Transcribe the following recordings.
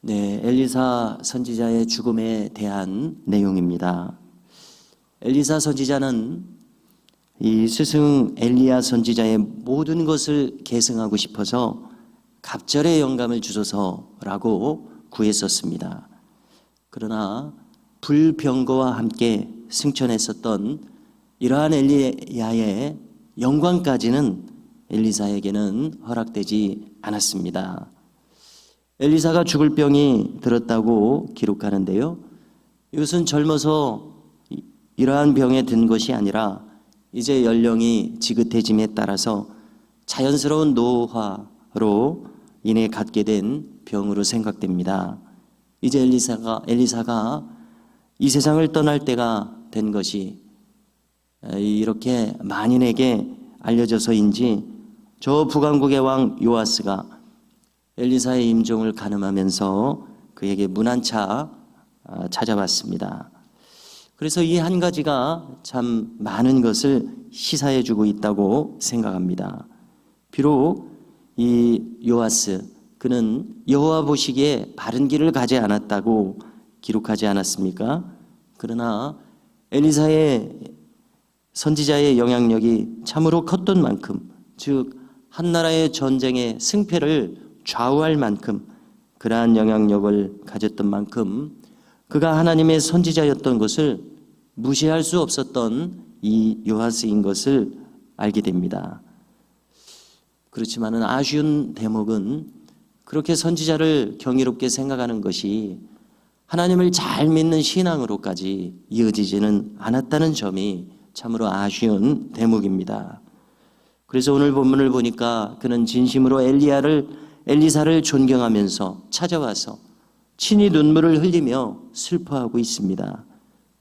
네, 엘리사 선지자의 죽음에 대한 내용입니다. 엘리사 선지자는 이 스승 엘리야 선지자의 모든 것을 계승하고 싶어서 갑절의 영감을 주소서라고 구했었습니다. 그러나 불병거와 함께 승천했었던 이러한 엘리야의 영광까지는 엘리사에게는 허락되지 않았습니다. 엘리사가 죽을 병이 들었다고 기록하는데요. 이것은 젊어서 이러한 병에 든 것이 아니라 이제 연령이 지긋해짐에 따라서 자연스러운 노화로 인해 갖게 된 병으로 생각됩니다. 이제 엘리사가 엘리사가 이 세상을 떠날 때가 된 것이 이렇게 만인에게 알려져서인지 저 북왕국의 왕 요아스가 엘리사의 임종을 가늠하면서 그에게 문안차 아, 찾아왔습니다. 그래서 이 한 가지가 참 많은 것을 시사해 주고 있다고 생각합니다. 비록 이 요아스 그는 여호와 보시기에 바른 길을 가지 않았다고 기록하지 않았습니까? 그러나 엘리사의 선지자의 영향력이 참으로 컸던 만큼 즉 한 나라의 전쟁의 승패를 좌우할 만큼 그러한 영향력을 가졌던 만큼 그가 하나님의 선지자였던 것을 무시할 수 없었던 이 요하스인 것을 알게 됩니다. 그렇지만은 아쉬운 대목은 그렇게 선지자를 경이롭게 생각하는 것이 하나님을 잘 믿는 신앙으로까지 이어지지는 않았다는 점이 참으로 아쉬운 대목입니다. 그래서 오늘 본문을 보니까 그는 진심으로 엘리야를 엘리사를 존경하면서 찾아와서 친히 눈물을 흘리며 슬퍼하고 있습니다.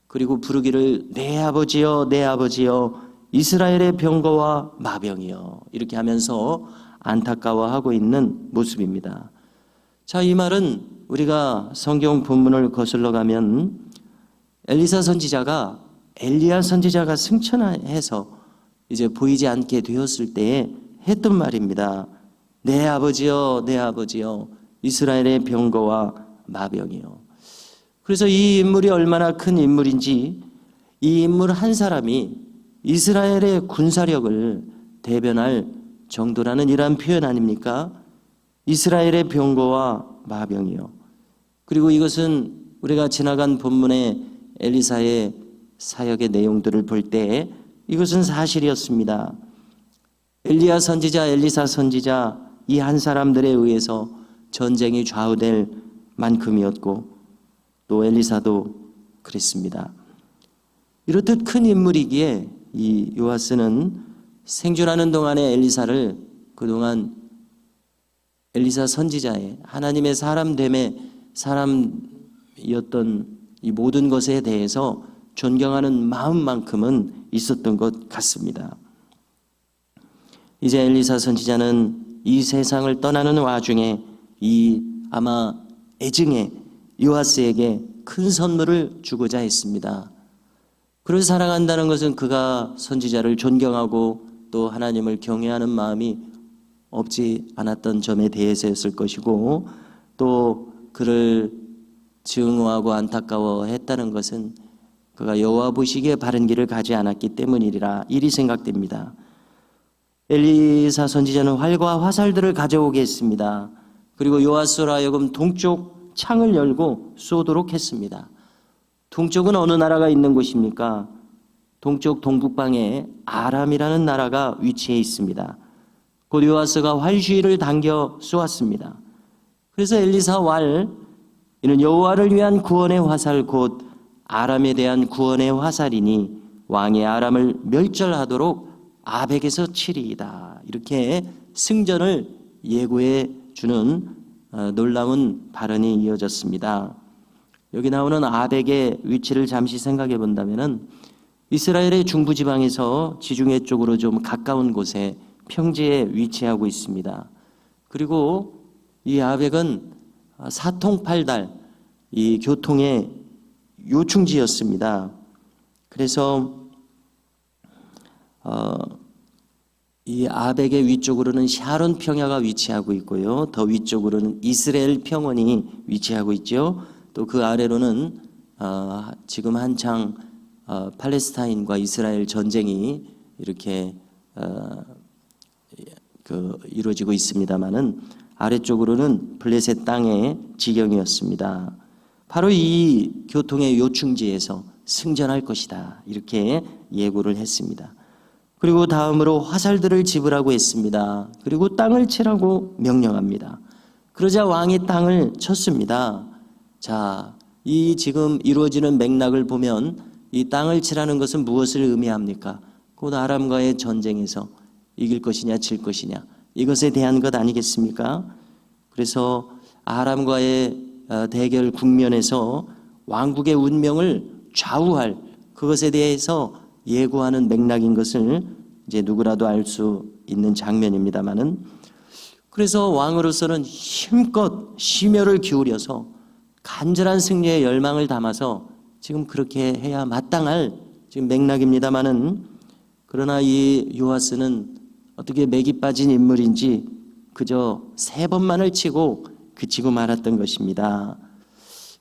그리고 부르기를 내 아버지여 내 아버지여 이스라엘의 병거와 마병이여 이렇게 하면서 안타까워하고 있는 모습입니다. 자, 이 말은 우리가 성경 본문을 거슬러 가면 엘리사 선지자가 엘리야 선지자가 승천해서 이제 보이지 않게 되었을 때에 했던 말입니다. 내 아버지여, 내 아버지여, 이스라엘의 병거와 마병이요. 그래서 이 인물이 얼마나 큰 인물인지 이 인물 한 사람이 이스라엘의 군사력을 대변할 정도라는 이러한 표현 아닙니까? 이스라엘의 병거와 마병이요. 그리고 이것은 우리가 지나간 본문의 엘리사의 사역의 내용들을 볼 때 이것은 사실이었습니다. 엘리야 선지자, 엘리사 선지자 이 한 사람들에 의해서 전쟁이 좌우될 만큼이었고 또 엘리사도 그랬습니다. 이렇듯 큰 인물이기에 이 요하스는 생존하는 동안에 엘리사를 그동안 엘리사 선지자의 하나님의 사람됨의 사람이었던 이 모든 것에 대해서 존경하는 마음만큼은 있었던 것 같습니다. 이제 엘리사 선지자는 이 세상을 떠나는 와중에 이 아마 애증의 요하스에게 큰 선물을 주고자 했습니다. 그를 사랑한다는 것은 그가 선지자를 존경하고 또 하나님을 경외하는 마음이 없지 않았던 점에 대해서였을 것이고 또 그를 증오하고 안타까워했다는 것은 그가 여호와 보시기에 바른 길을 가지 않았기 때문이라 이리 생각됩니다. 엘리사 선지자는 활과 화살들을 가져오게 했습니다. 그리고 요아스로 하여금 동쪽 창을 열고 쏘도록 했습니다. 동쪽은 어느 나라가 있는 곳입니까? 동쪽 동북방에 아람이라는 나라가 위치해 있습니다. 곧 요아스가 활주위를 당겨 쏘았습니다. 그래서 엘리사 활 이는 여호와를 위한 구원의 화살 곧 아람에 대한 구원의 화살이니 왕의 아람을 멸절하도록 아벡에서 7위이다. 이렇게 승전을 예고해 주는 어, 놀라운 발언이 이어졌습니다. 여기 나오는 아벡의 위치를 잠시 생각해 본다면은 이스라엘의 중부 지방에서 지중해 쪽으로 좀 가까운 곳에 평지에 위치하고 있습니다. 그리고 이 아벡은 사통팔달 이 교통의 요충지였습니다. 그래서 어, 이 아벡의 위쪽으로는 샤론 평야가 위치하고 있고요. 더 위쪽으로는 이스라엘 평원이 위치하고 있죠. 또 그 아래로는 어, 지금 한창 어, 팔레스타인과 이스라엘 전쟁이 이렇게 어, 그 이루어지고 있습니다만은 아래쪽으로는 블레셋 땅의 지경이었습니다. 바로 이 교통의 요충지에서 승전할 것이다. 이렇게 예고를 했습니다. 그리고 다음으로 화살들을 집으라고 했습니다. 그리고 땅을 치라고 명령합니다. 그러자 왕이 땅을 쳤습니다. 자, 이 지금 이루어지는 맥락을 보면 이 땅을 치라는 것은 무엇을 의미합니까? 곧 아람과의 전쟁에서 이길 것이냐 질 것이냐 이것에 대한 것 아니겠습니까? 그래서 아람과의 어, 대결 국면에서 왕국의 운명을 좌우할 그것에 대해서 예고하는 맥락인 것을 이제 누구라도 알 수 있는 장면입니다만은 그래서 왕으로서는 힘껏 심혈을 기울여서 간절한 승리의 열망을 담아서 지금 그렇게 해야 마땅할 지금 맥락입니다만은 그러나 이 요아스는 어떻게 맥이 빠진 인물인지 그저 세 번만을 치고 그치고 말았던 것입니다.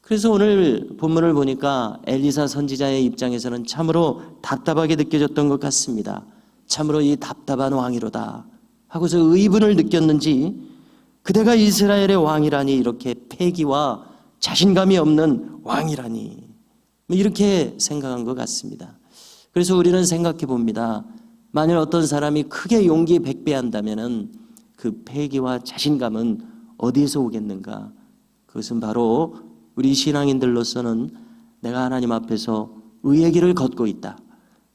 그래서 오늘 본문을 보니까 엘리사 선지자의 입장에서는 참으로 답답하게 느껴졌던 것 같습니다. 참으로 이 답답한 왕이로다 하고서 의분을 느꼈는지 그대가 이스라엘의 왕이라니 이렇게 패기와 자신감이 없는 왕이라니 뭐 이렇게 생각한 것 같습니다. 그래서 우리는 생각해 봅니다. 만일 어떤 사람이 크게 용기 백배한다면은 그 패기와 자신감은 어디에서 오겠는가? 그것은 바로 우리 신앙인들로서는 내가 하나님 앞에서 의의 길을 걷고 있다.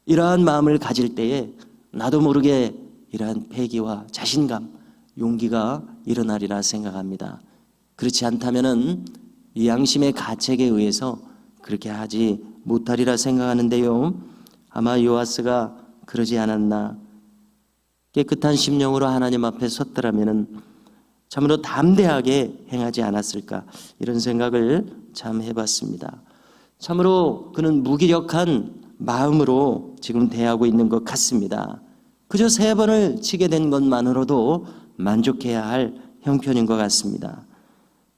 이러한 마음을 가질 때에 나도 모르게 이러한 패기와 자신감, 용기가 일어나리라 생각합니다. 그렇지 않다면은 이 양심의 가책에 의해서 그렇게 하지 못하리라 생각하는데요. 아마 요아스가 그러지 않았나. 깨끗한 심령으로 하나님 앞에 섰더라면은 참으로 담대하게 행하지 않았을까 이런 생각을 참 해봤습니다. 참으로 그는 무기력한 마음으로 지금 대하고 있는 것 같습니다. 그저 세 번을 치게 된 것만으로도 만족해야 할 형편인 것 같습니다.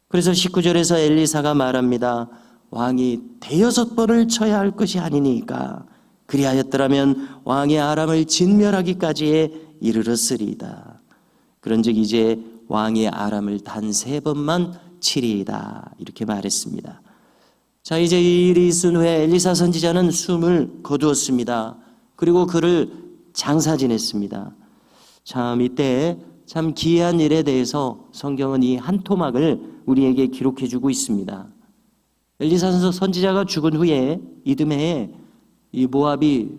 그래서 19절에서 엘리사가 말합니다. 왕이 대여섯 번을 쳐야 할 것이 아니니까 그리하였더라면 왕이 아람을 진멸하기까지에 이르렀으리이다. 그런즉 이제 왕이 아람을 단 세 번만 치리이다 이렇게 말했습니다. 자 이제 이 일이 있은 후에 엘리사 선지자는 숨을 거두었습니다. 그리고 그를 장사 지냈습니다. 참 이때 참 기이한 일에 대해서 성경은 이 한 토막을 우리에게 기록해 주고 있습니다. 엘리사 선지자가 죽은 후에 이듬해에 이 모압이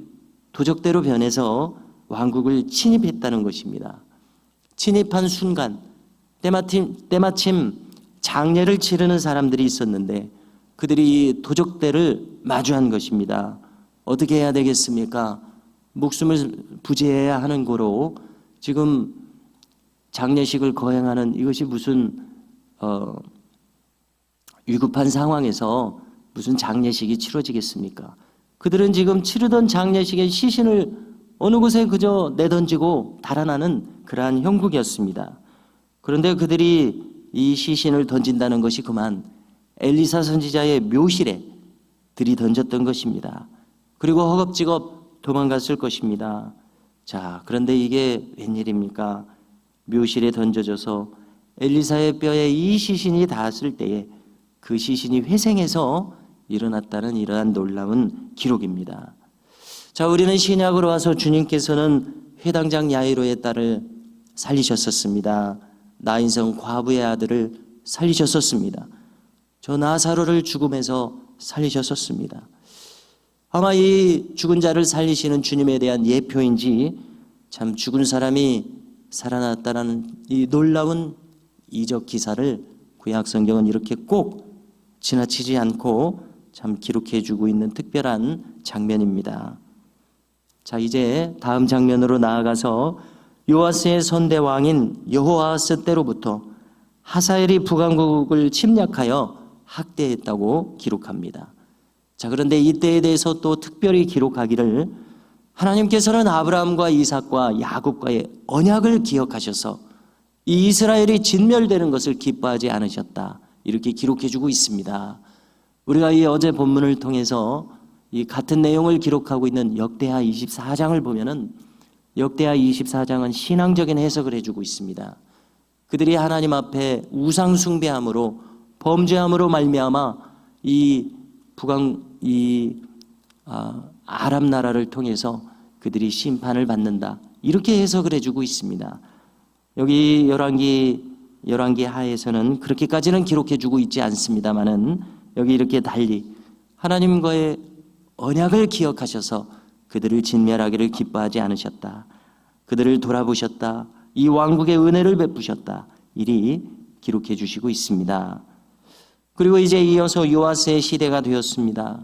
도적대로 변해서 왕국을 침입했다는 것입니다. 침입한 순간 때마침, 때마침 장례를 치르는 사람들이 있었는데 그들이 이 도적대를 마주한 것입니다. 어떻게 해야 되겠습니까? 목숨을 부지해야 하는 거로 지금 장례식을 거행하는 이것이 무슨 어, 위급한 상황에서 무슨 장례식이 치러지겠습니까? 그들은 지금 치르던 장례식의 시신을 어느 곳에 그저 내던지고 달아나는 그러한 형국이었습니다. 그런데 그들이 이 시신을 던진다는 것이 그만 엘리사 선지자의 묘실에 들이 던졌던 것입니다. 그리고 허겁지겁 도망갔을 것입니다. 자, 그런데 이게 웬일입니까? 묘실에 던져져서 엘리사의 뼈에 이 시신이 닿았을 때에 그 시신이 회생해서 일어났다는 이러한 놀라운 기록입니다. 자, 우리는 신약으로 와서 주님께서는 회당장 야이로의 딸을 살리셨었습니다. 나인성 과부의 아들을 살리셨었습니다. 저 나사로를 죽음에서 살리셨었습니다. 아마 이 죽은 자를 살리시는 주님에 대한 예표인지 참 죽은 사람이 살아났다라는 이 놀라운 이적 기사를 구약 성경은 이렇게 꼭 지나치지 않고 참 기록해 주고 있는 특별한 장면입니다. 자, 이제 다음 장면으로 나아가서 요아스의 선대 왕인 여호아스 때로부터 하사엘이 북왕국을 침략하여 학대했다고 기록합니다. 자, 그런데 이때에 대해서 또 특별히 기록하기를 하나님께서는 아브라함과 이삭과 야곱과의 언약을 기억하셔서 이 이스라엘이 진멸되는 것을 기뻐하지 않으셨다. 이렇게 기록해 주고 있습니다. 우리가 이 어제 본문을 통해서 이 같은 내용을 기록하고 있는 역대하 24장을 보면은 역대하 24장은 신앙적인 해석을 해주고 있습니다. 그들이 하나님 앞에 우상 숭배함으로 범죄함으로 말미암아 이 북왕 이 아, 아랍 나라를 통해서 그들이 심판을 받는다 이렇게 해석을 해주고 있습니다. 여기 열왕기 열왕기 하에서는 그렇게까지는 기록해주고 있지 않습니다만은 여기 이렇게 달리 하나님과의 언약을 기억하셔서 그들을 진멸하기를 기뻐하지 않으셨다. 그들을 돌아보셨다. 이 왕국의 은혜를 베푸셨다. 이리 기록해 주시고 있습니다. 그리고 이제 이어서 요아스의 시대가 되었습니다.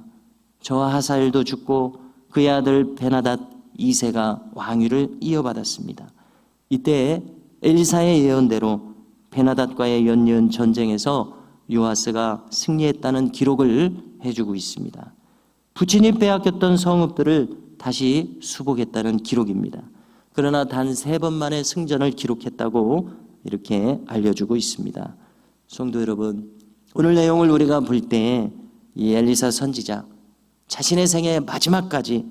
저와 하사엘도 죽고 그의 아들 베나닷 2세가 왕위를 이어받았습니다. 이때 엘리사의 예언대로 베나닷과의 연이은 전쟁에서 요아스가 승리했다는 기록을 해주고 있습니다. 부친이 빼앗겼던 성읍들을 다시 수복했다는 기록입니다. 그러나 단 세 번만의 승전을 기록했다고 이렇게 알려주고 있습니다. 성도 여러분, 오늘 내용을 우리가 볼 때 이 엘리사 선지자 자신의 생애 마지막까지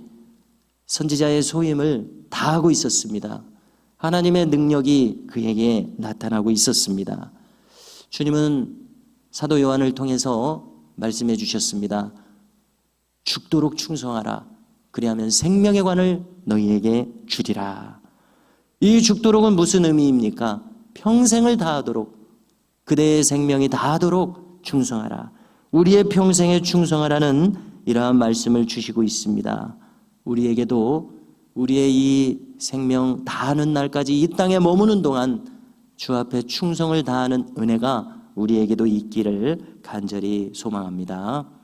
선지자의 소임을 다하고 있었습니다. 하나님의 능력이 그에게 나타나고 있었습니다. 주님은 사도 요한을 통해서 말씀해 주셨습니다. 죽도록 충성하라. 그리하면 생명의 관을 너희에게 주리라. 이 죽도록은 무슨 의미입니까? 평생을 다하도록 그대의 생명이 다하도록 충성하라. 우리의 평생에 충성하라는 이러한 말씀을 주시고 있습니다. 우리에게도 우리의 이 생명 다하는 날까지 이 땅에 머무는 동안 주 앞에 충성을 다하는 은혜가 우리에게도 있기를 간절히 소망합니다.